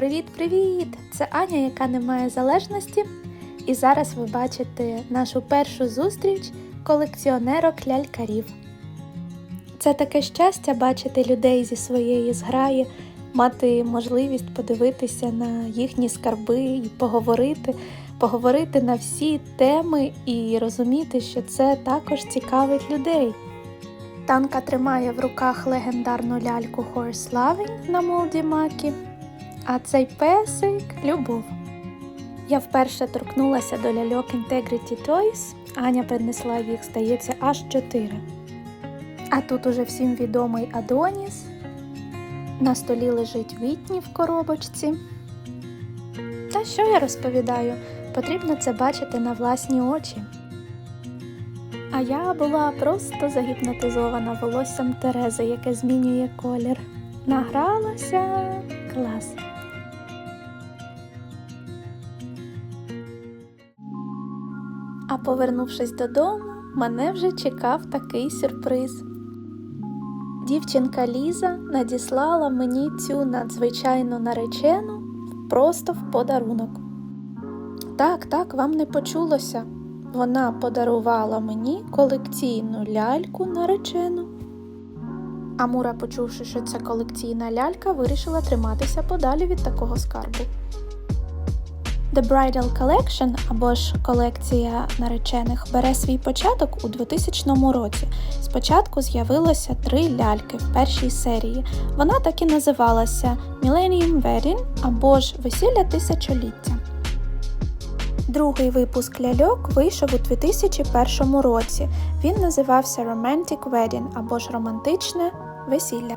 Привіт-привіт! Це Аня, яка не має залежності. І зараз ви бачите нашу першу зустріч колекціонерок лялькарів. Це таке щастя бачити людей зі своєї зграї, мати можливість подивитися на їхні скарби і поговорити, поговорити на всі теми і розуміти, що це також цікавить людей. Танка тримає в руках легендарну ляльку Horse Loving на молді Макі, а цей песик любов. Я вперше торкнулася до ляльок Integrity Toys. Аня принесла їх, здається, аж чотири. А тут уже всім відомий Адоніс. На столі лежить Вітні в коробочці. Та що я розповідаю? Потрібно це бачити на власні очі. А я була просто загіпнотизована волоссям Терези, яке змінює колір. Награлася клас. А повернувшись додому, мене вже чекав такий сюрприз. Дівчинка Ліза надіслала мені цю надзвичайну наречену просто в подарунок. Так, так, вам не почулося. Вона подарувала мені колекційну ляльку наречену. Амура, почувши, що це колекційна лялька, вирішила триматися подалі від такого скарбу. The Bridal Collection або ж колекція наречених бере свій початок у 2000 році. Спочатку з'явилося три ляльки в першій серії. Вона так і називалася Millennium Wedding або ж Весілля тисячоліття. Другий випуск ляльок вийшов у 2001 році. Він називався Romantic Wedding або ж Романтичне весілля.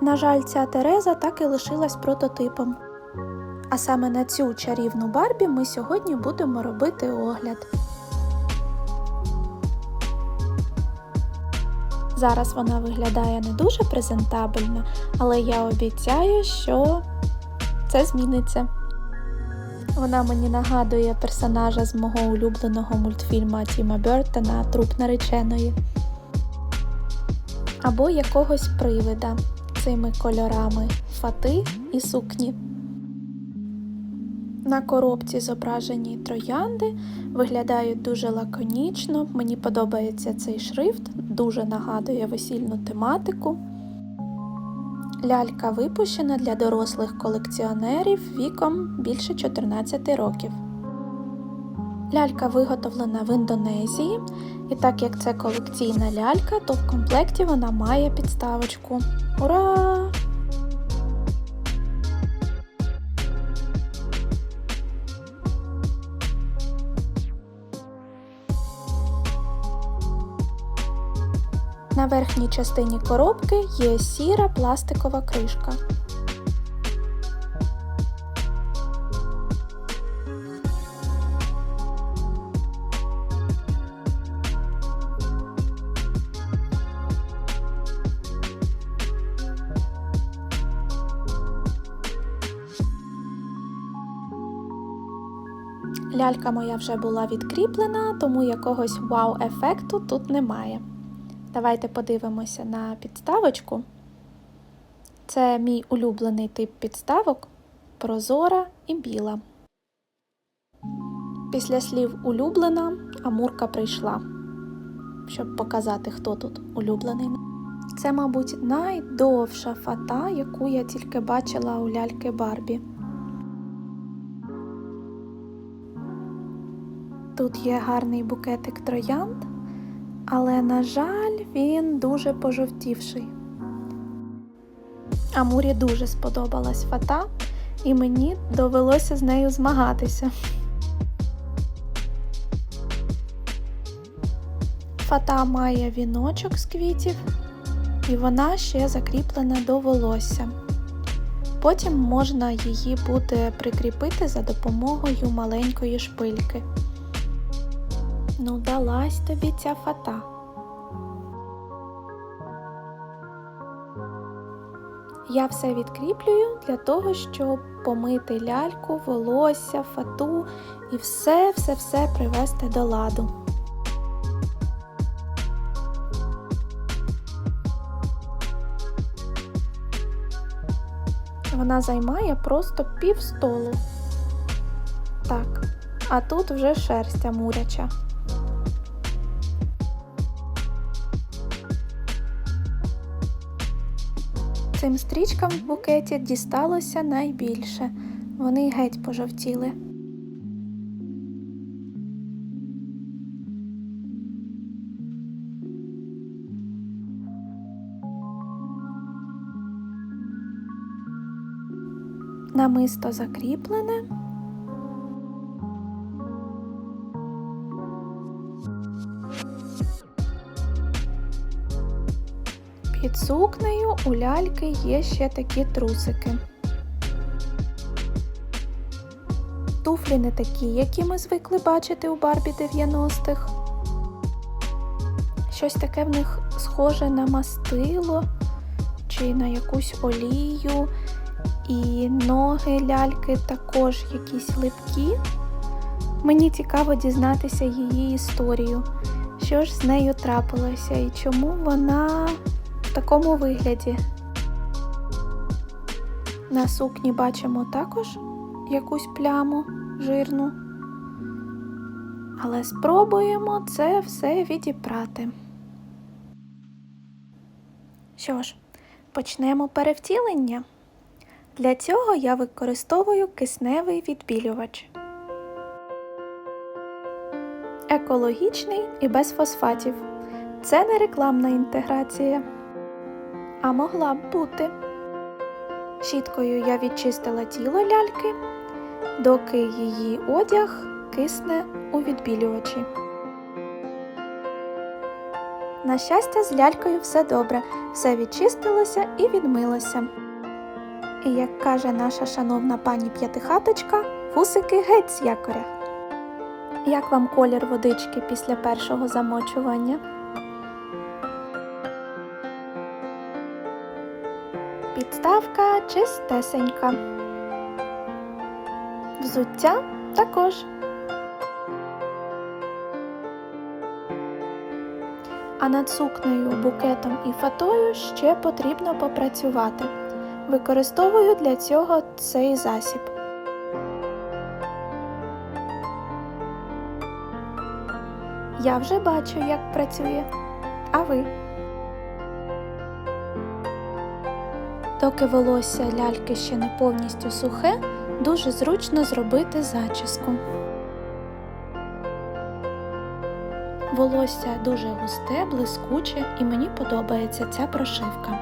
На жаль, ця Тереза так і лишилась прототипом. А саме на цю чарівну Барбі ми сьогодні будемо робити огляд. Зараз вона виглядає не дуже презентабельно, але я обіцяю, що це зміниться. Вона мені нагадує персонажа з мого улюбленого мультфільма Тіма Бертона Труп нареченої. Або якогось привида цими кольорами фати і сукні. На коробці зображені троянди, виглядають дуже лаконічно. Мені подобається цей шрифт, дуже нагадує весільну тематику. Лялька випущена для дорослих колекціонерів віком більше 14 років. Лялька виготовлена в Індонезії, і так як це колекційна лялька, то в комплекті вона має підставочку. Ура! На верхній частині коробки є сіра пластикова кришка. Лялька моя вже була відкріплена, тому якогось вау-ефекту тут немає. Давайте подивимося на підставочку. Це мій улюблений тип підставок прозора і біла. Після слів улюблена Амурка прийшла, щоб показати, хто тут улюблений. Це, мабуть, найдовша фата, яку я тільки бачила у ляльки Барбі. Тут є гарний букетик троянд, але, на жаль, він дуже пожовтівший. Амурі дуже сподобалась фата, і мені довелося з нею змагатися. Фата має віночок з квітів, і вона ще закріплена до волосся. Потім можна її буде прикріпити за допомогою маленької шпильки. Ну, далась тобі ця фата. Я все відкріплюю для того, щоб помити ляльку, волосся, фату і все-все-все привести до ладу. Вона займає просто пів столу. Так, а тут вже шерстя муряча. Цим стрічкам в букеті дісталося найбільше. Вони геть пожовтіли. Намисто закріплене. Під сукнею у ляльки є ще такі трусики. Туфлі не такі, які ми звикли бачити у Барбі 90-х. Щось таке в них схоже на мастило чи на якусь олію. І ноги ляльки також якісь липкі. Мені цікаво дізнатися її історію, що ж з нею трапилося і чому вона в такому вигляді. На сукні бачимо також якусь пляму жирну. Але спробуємо це все відібрати. Що ж, почнемо перевтілення. Для цього я використовую кисневий відбілювач. Екологічний і без фосфатів. Це не рекламна інтеграція, а могла б бути. Щіткою я відчистила тіло ляльки, доки її одяг кисне у відбілювачі. На щастя, з лялькою все добре, все відчистилося і відмилося. І як каже наша шановна пані п'ятихаточка, вусики геть з якоря. Як вам колір водички після першого замочування? Підставка чистесенька. Взуття також. А над сукнею, букетом і фатою ще потрібно попрацювати. Використовую для цього цей засіб. Я вже бачу, як працює. А ви? Доки волосся ляльки ще не повністю сухе, дуже зручно зробити зачіску. Волосся дуже густе, блискуче і мені подобається ця прошивка.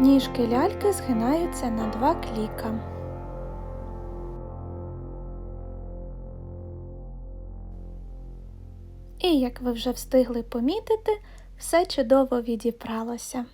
Ніжки ляльки згинаються на два кліка. І, як ви вже встигли помітити, все чудово відібралося.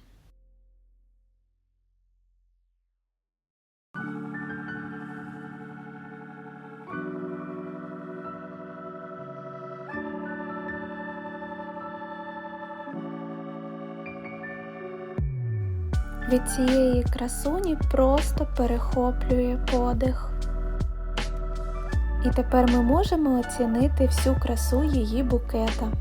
Від цієї красуні просто перехоплює подих. І тепер ми можемо оцінити всю красу її букета.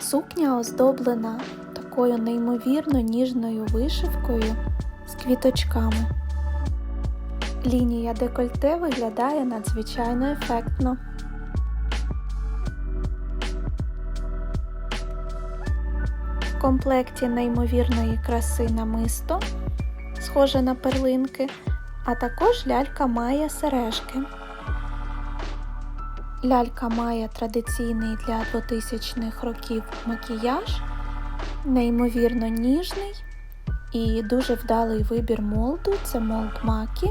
Сукня оздоблена такою неймовірно ніжною вишивкою з квіточками. Лінія декольте виглядає надзвичайно ефектно. В комплекті неймовірної краси намисто, схоже на перлинки, а також лялька має сережки. Лялька має традиційний для 2000-х років макіяж, неймовірно ніжний і дуже вдалий вибір молду це молд Макі.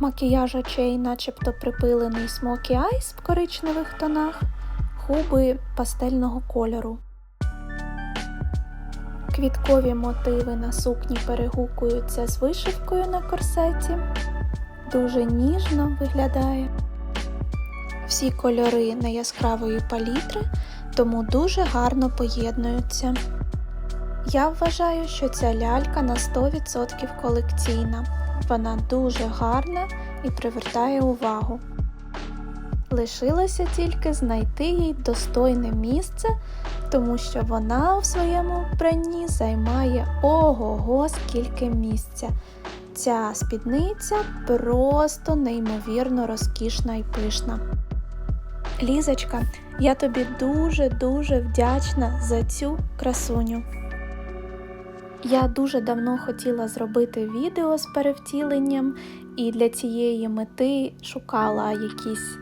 Макіяж очей начебто припилений смокі айс в коричневих тонах, губи пастельного кольору. Квіткові мотиви на сукні перегукуються з вишивкою на корсеті. Дуже ніжно виглядає. Всі кольори не яскравої палітри, тому дуже гарно поєднуються. Я вважаю, що ця лялька на 100% колекційна. Вона дуже гарна і привертає увагу. Лишилося тільки знайти їй достойне місце, тому що вона у своєму вбранні займає ого-го скільки місця. Ця спідниця просто неймовірно розкішна і пишна. Лізочка, я тобі дуже-дуже вдячна за цю красуню. Я дуже давно хотіла зробити відео з перевтіленням, і для цієї мети шукала якісь,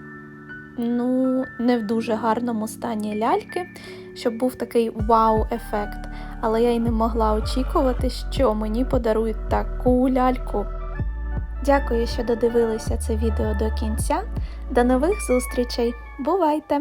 ну, не в дуже гарному стані ляльки, щоб був такий вау-ефект. Але я й не могла очікувати, що мені подарують таку ляльку. Дякую, що додивилися це відео до кінця. До нових зустрічей! Бувайте!